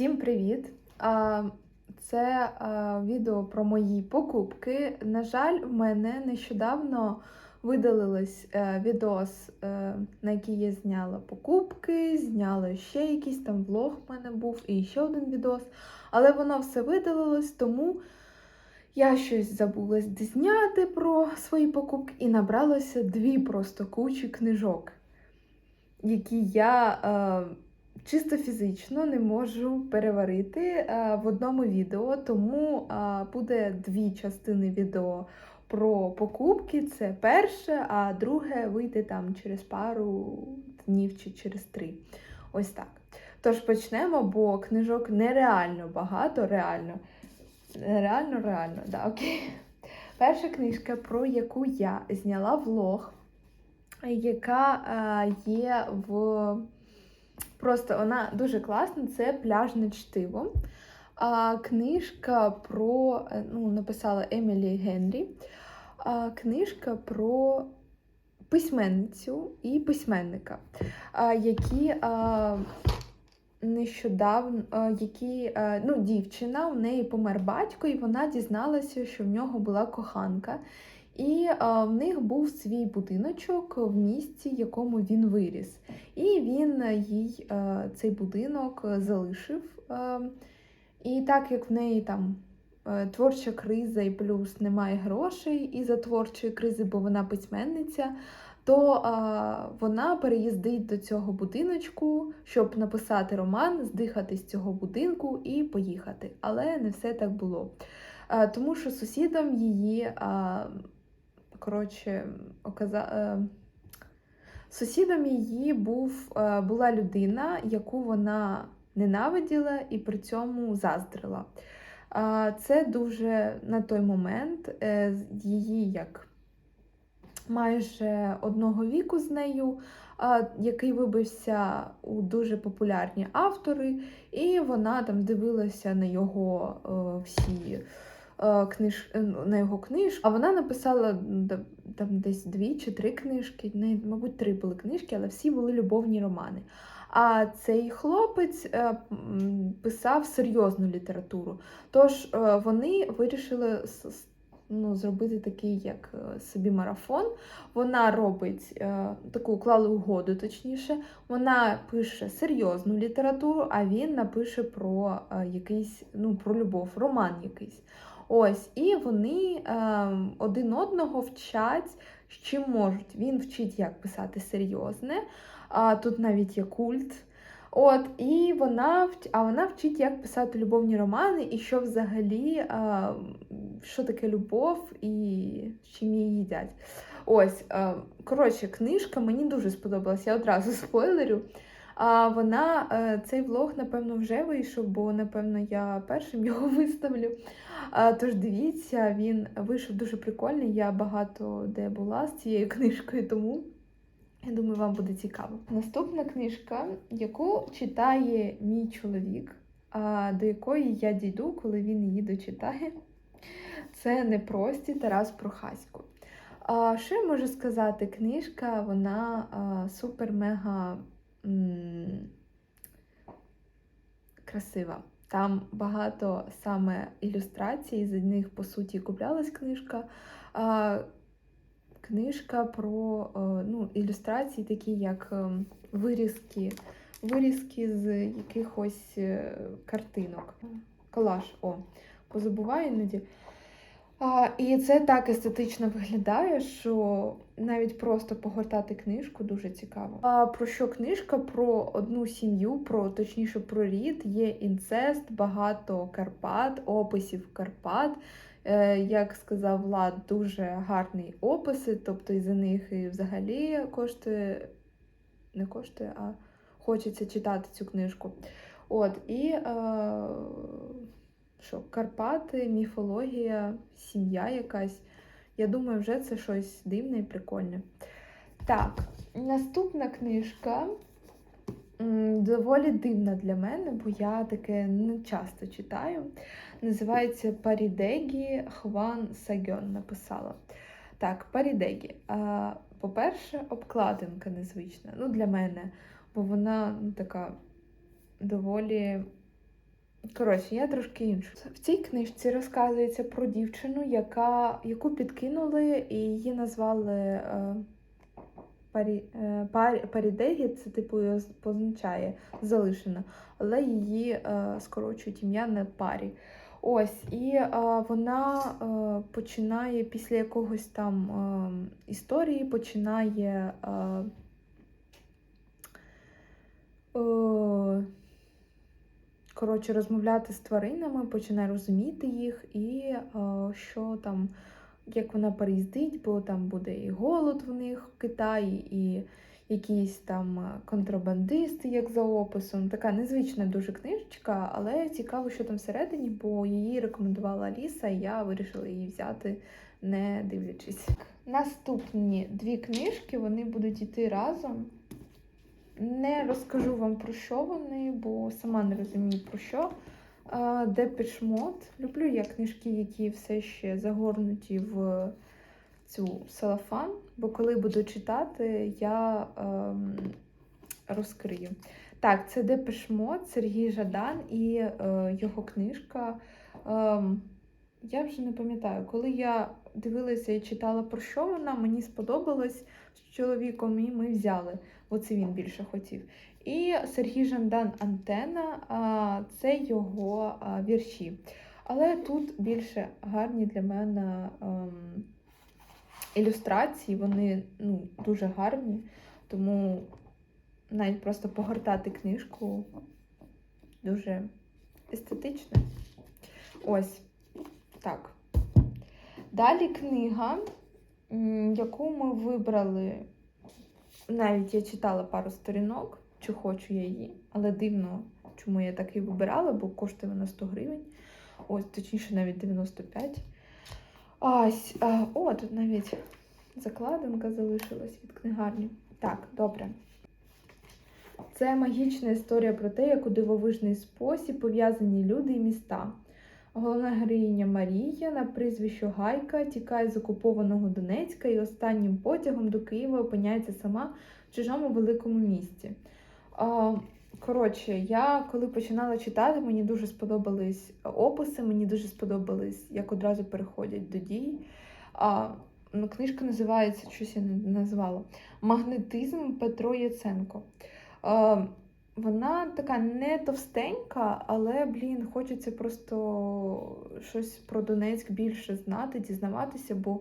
Всім привіт! Це відео про мої покупки. На жаль, в мене нещодавно видалилось е, відос, е, на який я зняла покупки, зняла ще якийсь там влог в мене був і ще один відос. Але воно все видалилось, тому я щось забула зняти про свої покупки і набралося дві просто кучі книжок, які я. Чисто фізично не можу переварити е, в одному відео, тому е, буде дві частини відео про покупки. Це перше, а друге вийде там через пару днів чи через три. Ось так. Тож почнемо, бо книжок нереально багато, реально. Реально, реально, да, окей. Перша книжка, про яку я зняла влог, яка е, є в. Просто вона дуже класна, це пляжне чтиво. А, Книжка про, е, ну, написала Емілі Генрі. А, Книжка про письменницю і письменника, а, які а, нещодавно, які, ну, дівчина, у неї помер батько, і вона дізналася, що в нього була коханка. І а, в них був свій будиночок в місті, якому він виріс. І він їй а, цей будинок залишив. А, і так як в неї там творча криза і плюс немає грошей із за творчої кризи, бо вона письменниця, то а, вона переїздить до цього будиночку, щоб написати роман, здихати з цього будинку і поїхати. Але не все так було. А, тому що сусідом її. А, коротше, оказа... Е, сусідом її був, е, була людина, яку вона ненавиділа і при цьому заздрила. Це дуже на той момент е, її як майже одного віку з нею, який вибився у дуже популярні автори, і вона там дивилася на його всі. Е, книж... Е, на його книжку. А вона написала там десь дві чи три книжки, не, мабуть, три були книжки, але всі були любовні романи. А цей хлопець е, писав серйозну літературу. Тож вони вирішили ну, Зробити такий, як собі марафон. Вона робить е, таку уклали угоду, точніше, вона пише серйозну літературу, а він напише про е, якийсь, ну, про любов, роман якийсь. Ось, І вони е, один одного вчать, чим можуть. Він вчить, як писати серйозне, а тут навіть є культ. От, І вона а вона вчить, як писати любовні романи, і що взагалі, а, що таке любов і чим її їдять. Ось, а, коротше, книжка мені дуже сподобалася, я одразу спойлерю. А вона, е, цей влог, напевно, вже вийшов, бо, напевно, я першим його виставлю. Тож дивіться, він вийшов дуже прикольний. Я багато де була з цією книжкою, тому я думаю, вам буде цікаво. Наступна книжка, яку читає мій чоловік, до якої я дійду, коли він її дочитає, це непрості Тарас Прохасько. Що я можу сказати? Книжка, вона супер-мега красива. Там багато саме ілюстрацій, з них, по суті, куплялась книжка. А, Книжка про ну, ілюстрації, такі як ем, вирізки, вирізки з якихось е, картинок. Колаж, о, позабуваю іноді. І це так естетично виглядає, що навіть просто погортати книжку дуже цікаво. А про що книжка? Про одну сім'ю, про точніше про рід, є інцест, багато Карпат, описів Карпат. Е, Як сказав Влад, дуже гарні описи, тобто і за них і взагалі коштує, не коштує, а хочеться читати цю книжку. От, і е, що Карпати, міфологія, сім'я якась. Я думаю, вже це щось дивне і прикольне. Так, наступна книжка доволі дивна для мене, бо я таке не часто читаю. Називається Парідегі Хван Сагьон написала. Так, Парідегі. По-перше, обкладинка незвична. Ну, для мене, бо вона ну, така доволі Коротше, я трошки іншу. В цій книжці розказується про дівчину, яка, яку підкинули і її назвали е, парі, е, пар, Парідегі, це типу позначає залишена, але її е, скорочують ім'я на парі. Ось, і е, вона е, починає після якогось там е, історії, починає. Е, е, коротше, розмовляти з тваринами, починає розуміти їх, і е, що там, як вона переїздить, бо там буде і голод в них в Китаї, і якісь там е, контрабандисти, як за описом. Така незвична дуже книжечка, але цікаво, що там всередині, бо її рекомендувала Ліса, і я вирішила її взяти, не дивлячись. Наступні дві книжки вони будуть йти разом. Не розкажу вам про що вони, бо сама не розумію про що. Депешмот. Люблю я книжки, які все ще загорнуті в цю салафан, бо коли буду читати, я ем, розкрию. Так, це Депешмот, Сергій Жадан і е, його книжка. Ем, я вже не пам'ятаю, коли я дивилася і читала про що вона, мені сподобалось з чоловіком, і ми взяли. Оце він більше хотів. І Сергій Жандан Антена це його вірші. Але тут більше гарні для мене ем, ілюстрації, вони ну, дуже гарні, тому навіть просто погортати книжку дуже естетично. Ось так. Далі книга, яку ми вибрали навіть я читала пару сторінок, чи хочу я її, але дивно, чому я так і вибирала, бо коштує вона 100 гривень. Ось, точніше, навіть 95. Ось, а, о, тут навіть закладинка залишилась від книгарні. Так, добре. Це магічна історія про те, як у дивовижний спосіб пов'язані люди і міста. Головна героїня Марія на прізвище Гайка тікає з окупованого Донецька і останнім потягом до Києва опиняється сама в чужому великому місті. Коротше, я коли починала читати, мені дуже сподобались описи, мені дуже сподобались, як одразу переходять до дій. А, ну, Книжка називається, щось я не назвала Магнетизм Петро Яценко. А, вона така не товстенька, але, блін, хочеться просто щось про Донецьк більше знати, дізнаватися, бо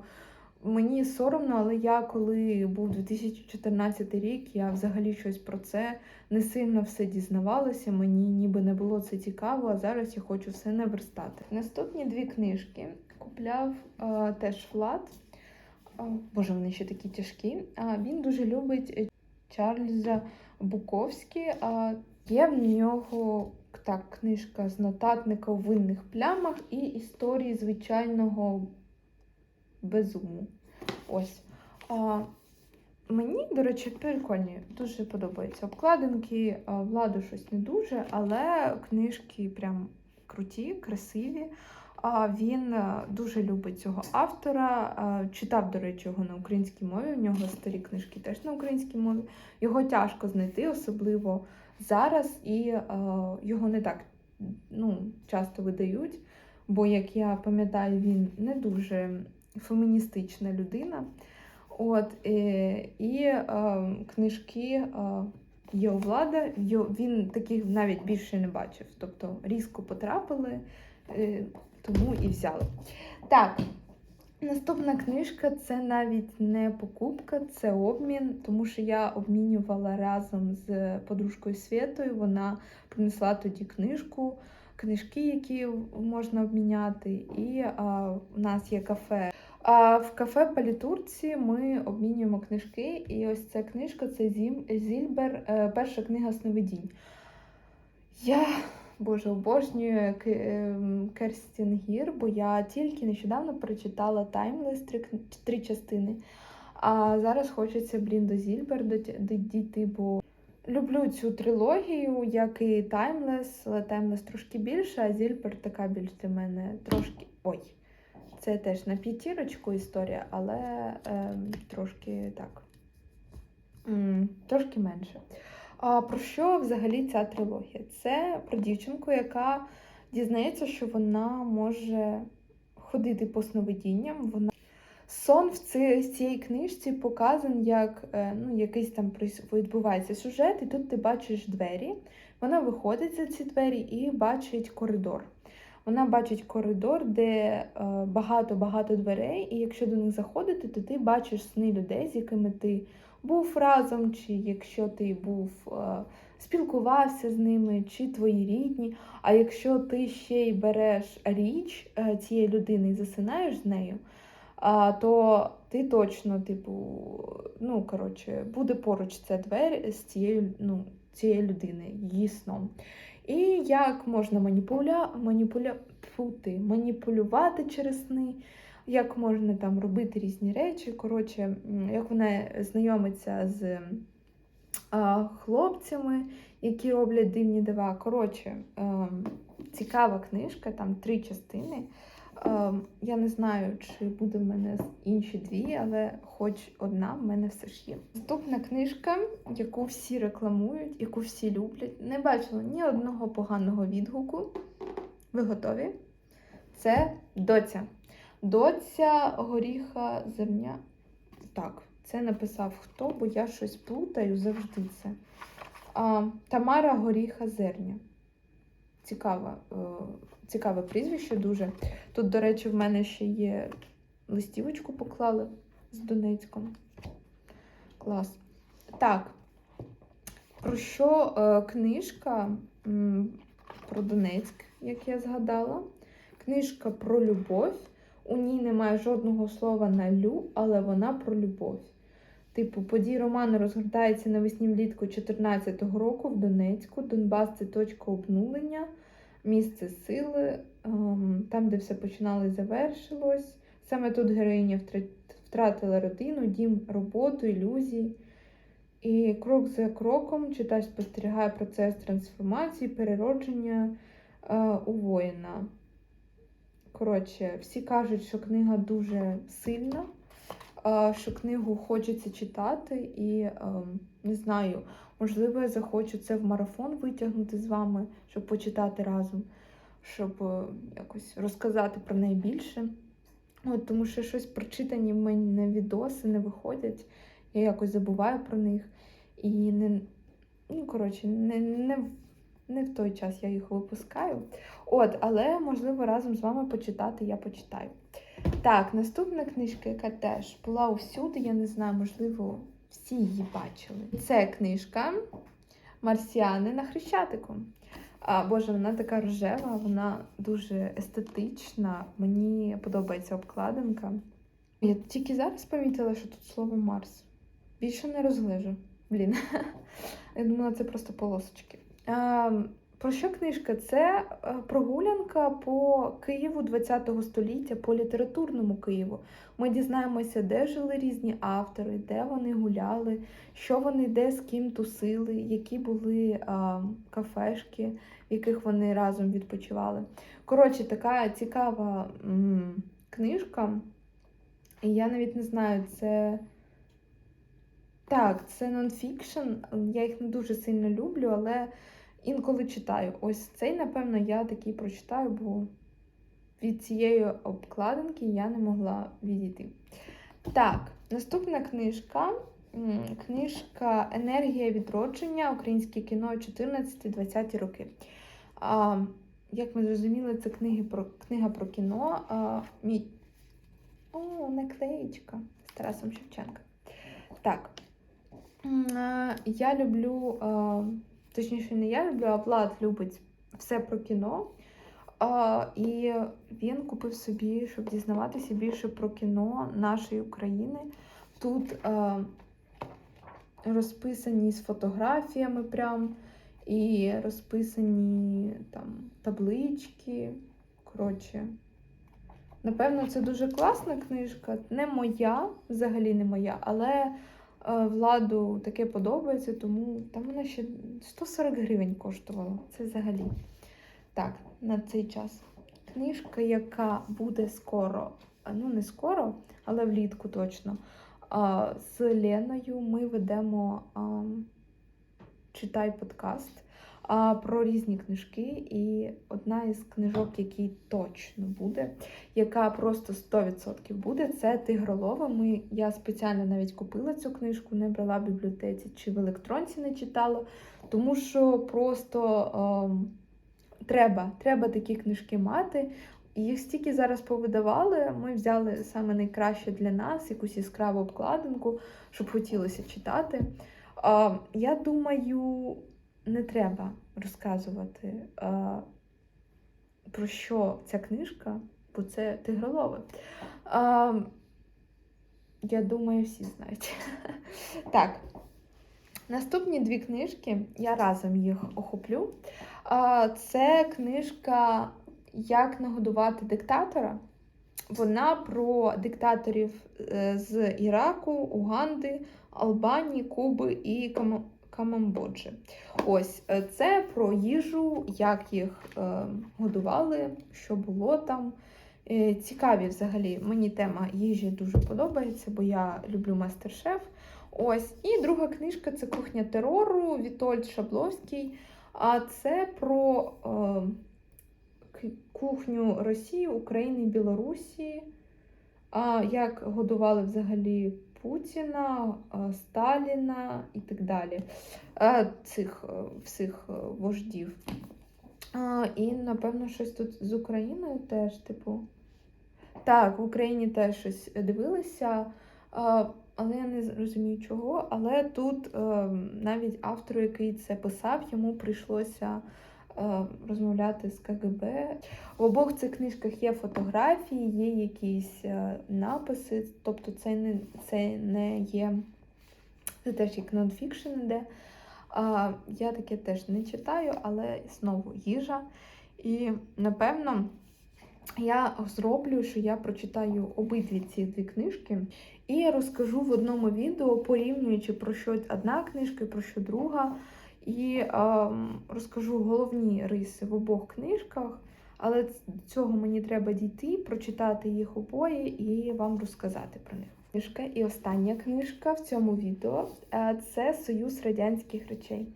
мені соромно, але я коли був 2014 рік, я взагалі щось про це не сильно все дізнавалася, мені ніби не було це цікаво, а зараз я хочу все наверстати. Наступні дві книжки купляв е, теж Влад. Боже, вони ще такі тяжкі. А він дуже любить е, Чарльза Буковський. Є в нього так, книжка з нотатника у винних плямах і історії звичайного безуму. Ось. А, мені, до речі, прикольні, дуже подобаються обкладинки. Владу щось не дуже, але книжки прям круті, красиві. А він е, дуже любить цього автора. Читав, до речі, його на українській мові. У нього старі книжки теж на українській мові. Його тяжко знайти, особливо зараз, і е, його не так ну, часто видають. Бо, як я пам'ятаю, він не дуже феміністична людина. От, е, і е, книжки е, є влада, він таких навіть більше не бачив. Тобто різко потрапили, е, тому і взяли. Так, наступна книжка це навіть не покупка, це обмін, тому що я обмінювала разом з подружкою Світою. Вона принесла тоді книжку, книжки, які можна обміняти. І а, у нас є кафе. А в кафе Палітурці ми обмінюємо книжки. І ось ця книжка це Зільбер, е, перша книга сновидінь. Я Боже, обожнюю ем, Керстін Гір, бо я тільки нещодавно прочитала Таймлес три, три частини. А зараз хочеться, блін, до Зільбер дійти, бо люблю цю трилогію, як і Таймлес, але Таймлес трошки більше, а Зільбер така більш для мене трошки. Ой. Це теж на п'ятірочку історія, але ем, трошки так. М, трошки менше. А про що взагалі ця трилогія? Це про дівчинку, яка дізнається, що вона може ходити по сновидінням. Вона сон в ці, цій книжці показаний як е, ну, якийсь там відбувається сюжет, і тут ти бачиш двері. Вона виходить за ці двері і бачить коридор. Вона бачить коридор, де е, багато-багато дверей, і якщо до них заходити, то ти бачиш сни людей, з якими ти був разом, чи якщо ти був е, спілкувався з ними, чи твої рідні. А якщо ти ще й береш річ е, цієї людини і засинаєш з нею, то ти точно, типу, ну коротше, буде поруч ця двері з цією, ну, цієї людини, її сном. І як можна маніпуля... Маніпуля... Фу ти, маніпулювати через сни, як можна там робити різні речі. Коротше, як вона знайомиться з а, хлопцями, які роблять дивні дива. Коротше, ем, цікава книжка, там три частини. Ем, я не знаю, чи буде в мене інші дві, але хоч одна в мене все ж є. Наступна книжка, яку всі рекламують, яку всі люблять. Не бачила ні одного поганого відгуку. Ви готові? Це доця. Доця горіха зерня. Так, це написав хто, бо я щось плутаю завжди це. А, Тамара Горіха Зерня. Цікаве, цікаве прізвище дуже. Тут, до речі, в мене ще є листівочку поклали з Донецьком. Клас. Так. Про що е, книжка про Донецьк, як я згадала. Книжка про любов. У ній немає жодного слова на лю, але вона про любов. Типу, події роману розгортаються навесні влітку 2014 року в Донецьку. Донбас це точка обнулення, місце сили, ем, там, де все починало і завершилось. Саме тут героїня втратила родину, дім, роботу, ілюзії. І крок за кроком читач спостерігає процес трансформації, переродження е, у воїна. Коротше, всі кажуть, що книга дуже сильна, що книгу хочеться читати, і е, не знаю, можливо, я захочу це в марафон витягнути з вами, щоб почитати разом, щоб е, якось розказати про неї більше. От, тому що щось прочитані в мене відоси не виходять, я якось забуваю про них. І не, ну, коротше, не, не, не в той час я їх випускаю. От, але можливо разом з вами почитати я почитаю. Так, наступна книжка, яка теж була усюди, я не знаю, можливо, всі її бачили. Це книжка Марсіани на Хрещатику. А, Боже, вона така рожева, вона дуже естетична. Мені подобається обкладинка. Я тільки зараз помітила, що тут слово Марс. Більше не розглежу. Блін. Я думала, це просто полосочки. А, про що книжка? Це е, прогулянка по Києву ХХ століття, по літературному Києву. Ми дізнаємося, де жили різні автори, де вони гуляли, що вони де з ким тусили, які були а, кафешки, в яких вони разом відпочивали. Коротше, така цікава м, книжка. Я навіть не знаю, це. Так, це нонфікшн. Я їх не дуже сильно люблю, але інколи читаю. Ось цей, напевно, я такий прочитаю, бо від цієї обкладинки я не могла відійти. Так, наступна книжка. Книжка Енергія відродження, українське кіно 14-20 роки. А, як ми зрозуміли, це книги про, книга про кіно. А, мій... О, наклеєчка з Тарасом Шевченка. Так. Е, Я люблю, е, точніше, не я люблю, а Влад любить все про кіно. Е, І він купив собі, щоб дізнаватися більше про кіно нашої України. Тут розписані з фотографіями прям, і розписані там таблички. Коротше. Напевно, це дуже класна книжка. Не моя, взагалі не моя, але владу таке подобається, тому там вона ще 140 гривень коштувала. Це взагалі. Так, на цей час. Книжка, яка буде скоро, ну не скоро, але влітку точно. З Леною ми ведемо читай подкаст. А, про різні книжки. І одна із книжок, який точно буде, яка просто 100% буде, це Тигролова. Ми, я спеціально навіть купила цю книжку, не брала в бібліотеці чи в електронці не читала, тому що просто ем, треба, треба такі книжки мати. Їх стільки зараз повидавали. Ми взяли саме найкраще для нас, якусь яскраву обкладинку, щоб хотілося читати. Я думаю, не треба розказувати, а, про що ця книжка, бо це тигролове. А, я думаю, всі знають. Так. Наступні дві книжки, я разом їх охоплю. А, Це книжка Як нагодувати диктатора. Вона про диктаторів е, з Іраку, Уганди, Албанії, Куби і Камамбоджі. Ось е, це про їжу, як їх е, годували, що було там. Е, Цікаві взагалі. Мені тема їжі дуже подобається, бо я люблю мастер-шеф. Ось. І друга книжка це Кухня терору Вітольд Шабловський. А це про е, кухню Росії, України, Білорусі. А як годували взагалі Путіна, Сталіна і так далі. Цих е, всіх е, вождів. І, напевно, щось тут з Україною теж, типу. Так, в Україні теж щось дивилися, але я не розумію чого. Але тут е, навіть автору, який це писав, йому прийшлося е, розмовляти з КГБ. В обох цих книжках є фотографії, є якісь е, написи, тобто це не, це не є це теж як нонфікшн іде. Я таке теж не читаю, але знову їжа. І напевно я зроблю, що я прочитаю обидві ці дві книжки і розкажу в одному відео, порівнюючи про що одна книжка і про що друга. І ем, розкажу головні риси в обох книжках, але цього мені треба дійти, прочитати їх обоє і вам розказати про них. Книжка і остання книжка в цьому відео е, це Союз радянських речей.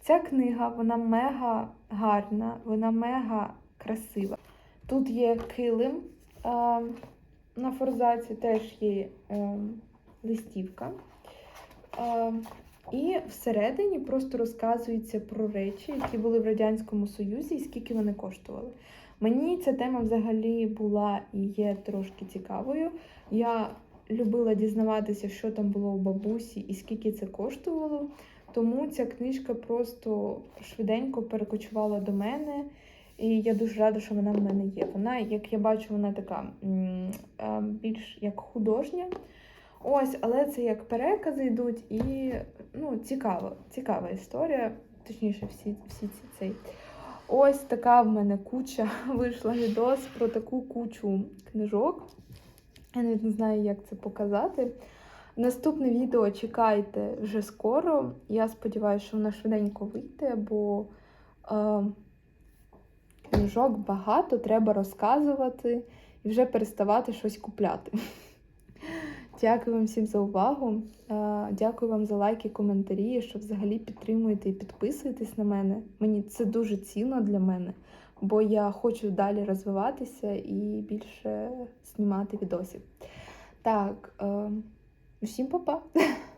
Ця книга вона мега гарна, вона мега красива. Тут є килим е, на форзаці, теж є е, листівка. Е, і всередині просто розказується про речі, які були в Радянському Союзі, і скільки вони коштували. Мені ця тема взагалі була і є трошки цікавою. Я любила дізнаватися, що там було у бабусі і скільки це коштувало. Тому ця книжка просто швиденько перекочувала до мене. І я дуже рада, що вона в мене є. Вона, як я бачу, вона така е, більш як художня. Ось, але це як перекази йдуть, і ну, цікава, цікава історія. Точніше, всі, всі ці цей. Ось така в мене куча вийшла відос про таку кучу книжок. Я навіть не знаю, як це показати. Наступне відео чекайте вже скоро. Я сподіваюся, що воно швиденько вийде, бо е, книжок багато, треба розказувати і вже переставати щось купляти. Дякую вам всім за увагу. Е, Дякую вам за лайки, коментарі, що взагалі підтримуєте і підписуєтесь на мене. Мені це дуже цінно для мене, бо я хочу далі розвиватися і більше знімати відосів. Так, е, усім па-па!